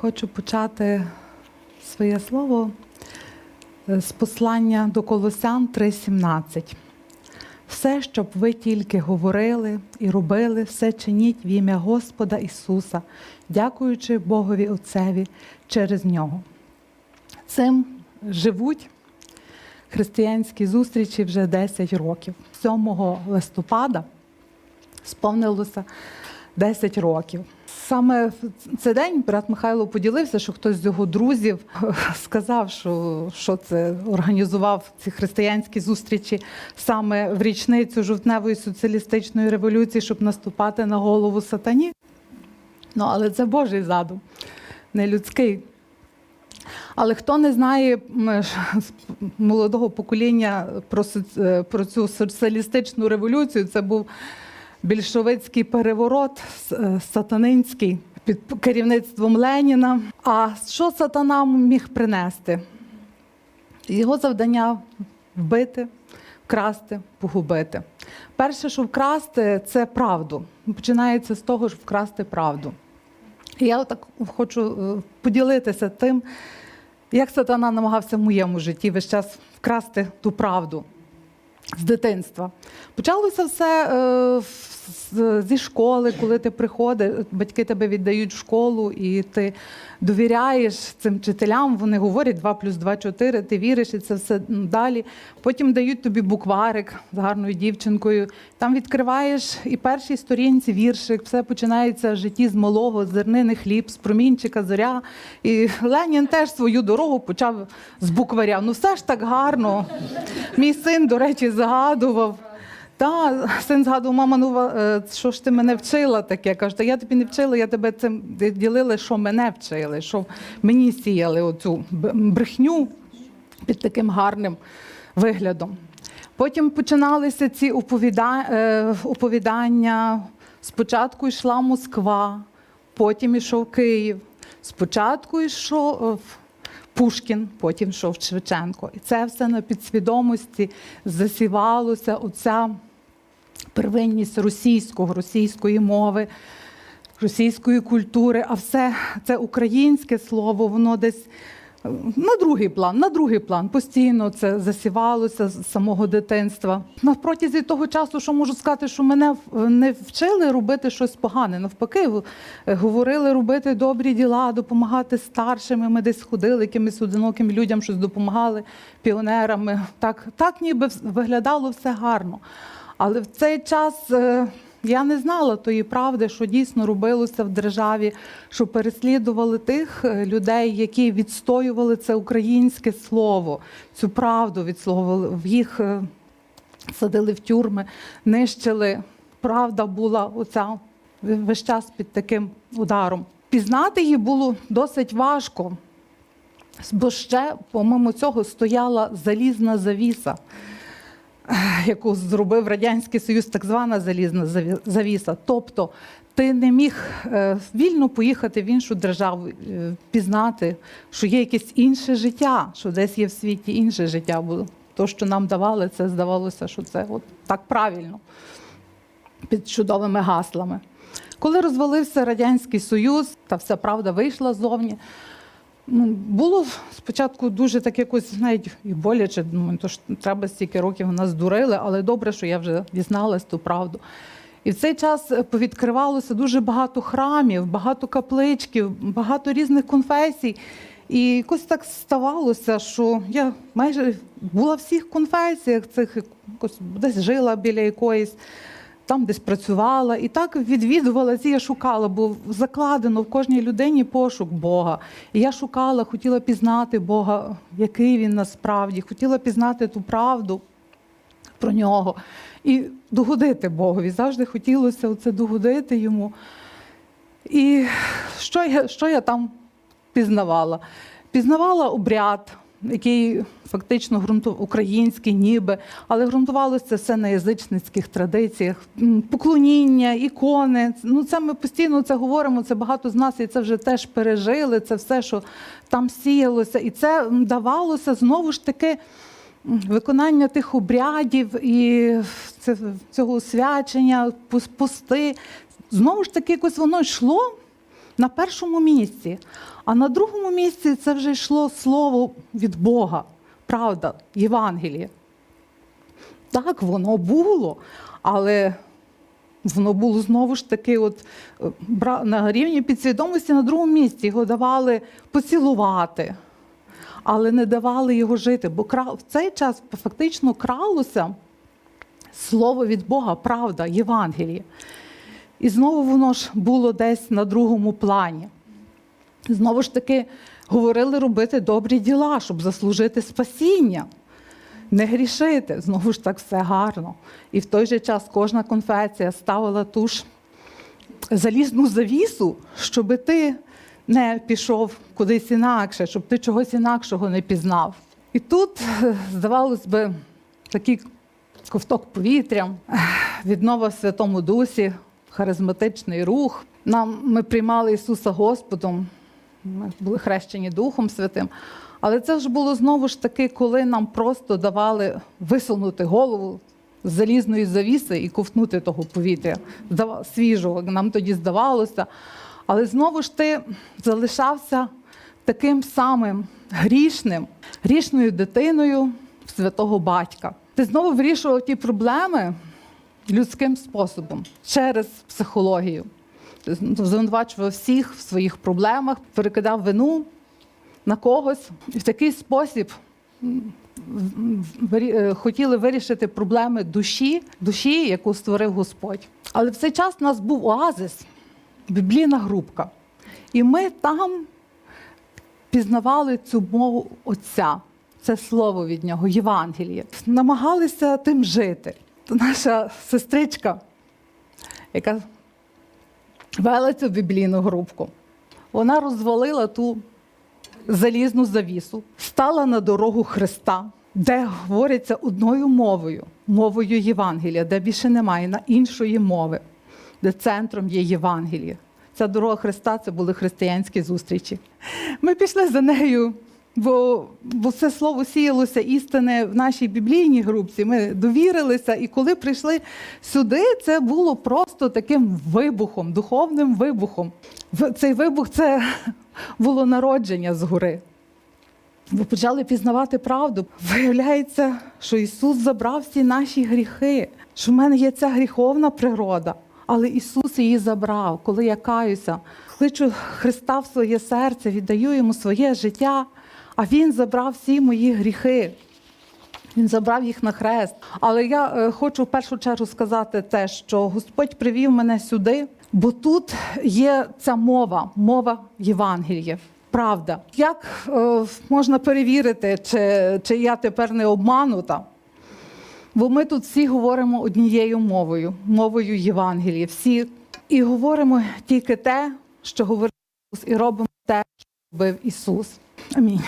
Хочу почати своє слово е, з послання до Колосян 3:17. Все, щоб ви тільки говорили і робили, все чиніть в ім'я Господа Ісуса, дякуючи Богові Отцеві через нього. Цим живуть християнські зустрічі вже 10 років. 7 листопада сповнилося 10 років. Саме в цей день брат Михайло поділився, що хтось з його друзів сказав, що, що це організував ці християнські зустрічі саме в річницю жовтневої соціалістичної революції, щоб наступати на голову сатані. Ну, але це Божий задум, не людський. Але хто не знає з молодого покоління про, соц- е, про цю соціалістичну революцію, це був більшовицький переворот е, сатанинський під керівництвом Леніна. А що сатана міг принести? Його завдання вбити, вкрасти, погубити. Перше, що вкрасти, це правду. Починається з того, що вкрасти правду. І я так хочу е, поділитися тим, як сатана намагався в моєму житті весь час вкрасти ту правду з дитинства. Почалося все е, з- зі школи, коли ти приходиш, батьки тебе віддають в школу, і ти довіряєш цим вчителям. Вони говорять 2 плюс 2 – 4, ти віриш, і це все далі. Потім дають тобі букварик з гарною дівчинкою. Там відкриваєш і першій сторінці віршик, все починається в житті з малого, зернини хліб, з промінчика, зоря. І Ленін теж свою дорогу почав з букваря. Ну все ж так гарно. Мій син, до речі, згадував. Та, син згадував, мама, ну е, що ж ти мене вчила таке? Каже, та я тобі не вчила, я тебе цим ділила, що мене вчили, що мені сіяли оцю брехню під таким гарним виглядом. Потім починалися ці е, оповідання. Спочатку йшла Москва, потім йшов Київ. Спочатку йшов Пушкін, потім йшов Шевченко. І це все на підсвідомості засівалося оця первинність російського, російської мови, російської культури, а все це українське слово, воно десь на другий план, на другий план. Постійно це засівалося з самого дитинства. На протязі того часу, що можу сказати, що мене не вчили робити щось погане. Навпаки, говорили робити добрі діла, допомагати старшим. і Ми десь ходили, якимось одиноким людям щось допомагали, піонерами. Так, так ніби виглядало все гарно. Але в цей час е, я не знала тої правди, що дійсно робилося в державі, що переслідували тих е, людей, які відстоювали це українське слово, цю правду відсловили. В їх е, садили в тюрми, нищили. Правда була оця весь час під таким ударом. Пізнати її було досить важко, бо ще, помимо цього, стояла залізна завіса яку зробив Радянський Союз, так звана залізна завіса. Тобто ти не міг е, вільно поїхати в іншу державу, е, пізнати, що є якесь інше життя, що десь є в світі інше життя. Бо то, що нам давали, це здавалося, що це от так правильно під чудовими гаслами. Коли розвалився Радянський Союз, та вся правда вийшла ззовні. Ну, було спочатку дуже так якось навіть і боляче. Думаю, то ж треба стільки років нас дурили, але добре, що я вже дізналась ту правду. І в цей час повідкривалося дуже багато храмів, багато капличків, багато різних конфесій. І якось так ставалося, що я майже була в всіх конфесіях, цих якось десь жила біля якоїсь там десь працювала і так відвідувала ці, я шукала, бо закладено в кожній людині пошук Бога. І я шукала, хотіла пізнати Бога, який він насправді, хотіла пізнати ту правду про нього і догодити Богові. Завжди хотілося оце догодити йому. І що я, що я там пізнавала? Пізнавала обряд, який фактично ґрунту український, ніби, але ґрунтувалося все на язичницьких традиціях, поклоніння, ікони. Ну це ми постійно це говоримо. Це багато з нас, і це вже теж пережили. Це все, що там сіялося, і це давалося знову ж таки. Виконання тих обрядів і цього освячення, пос- пости. Знову ж таки, якось воно йшло на першому місці. А на другому місці це вже йшло слово від Бога, правда, Євангеліє. Так, воно було, але воно було знову ж таки, от е, на рівні підсвідомості на другому місці його давали поцілувати, але не давали його жити. Бо в цей час фактично кралося слово від Бога, правда, Євангеліє. І знову воно ж було десь на другому плані. Знову ж таки, говорили робити добрі діла, щоб заслужити спасіння, не грішити. Знову ж так все гарно. І в той же час кожна конфесія ставила ту ж залізну завісу, щоб ти не пішов кудись інакше, щоб ти чогось інакшого не пізнав. І тут, здавалось би, такий ковток повітря, віднова в Святому Дусі, харизматичний рух. Нам ми приймали Ісуса Господом, ми були хрещені Духом Святим. Але це ж було знову ж таки, коли нам просто давали висунути голову з залізної завіси і ковтнути того повітря свіжого. Нам тоді здавалося. Але знову ж ти залишався таким самим грішним, грішною дитиною святого батька. Ти знову вирішував ті проблеми людським способом через психологію. Звинувачував всіх в своїх проблемах, перекидав вину на когось. І в такий спосіб е, хотіли вирішити проблеми душі, душі, яку створив Господь. Але в цей час у нас був оазис, біблійна групка. І ми там пізнавали цю мову Отця, це слово від нього, Євангеліє. Намагалися тим жити. Наша сестричка, яка вела цю біблійну групку, вона розвалила ту залізну завісу, стала на дорогу Христа, де говориться одною мовою, мовою Євангелія, де більше немає на іншої мови, де центром є Євангеліє. Ця дорога Христа це були християнські зустрічі. Ми пішли за нею, бо, бо це слово сіялося істини в нашій біблійній групці. Ми довірилися, і коли прийшли сюди, це було просто таким вибухом, духовним вибухом. Цей вибух це було народження згори. Ви почали пізнавати правду. Виявляється, що Ісус забрав всі наші гріхи, що в мене є ця гріховна природа, але Ісус її забрав. Коли я каюся, кличу Христа в своє серце, віддаю йому своє життя, а Він забрав всі мої гріхи. Він забрав їх на хрест. Але я е, хочу в першу чергу сказати те, що Господь привів мене сюди, бо тут є ця мова, мова Євангелія. Правда. Як е, можна перевірити, чи, чи я тепер не обманута? Бо ми тут всі говоримо однією мовою, мовою Євангелія. Всі і говоримо тільки те, що говорив Ісус, і робимо те, що робив Ісус. a minha.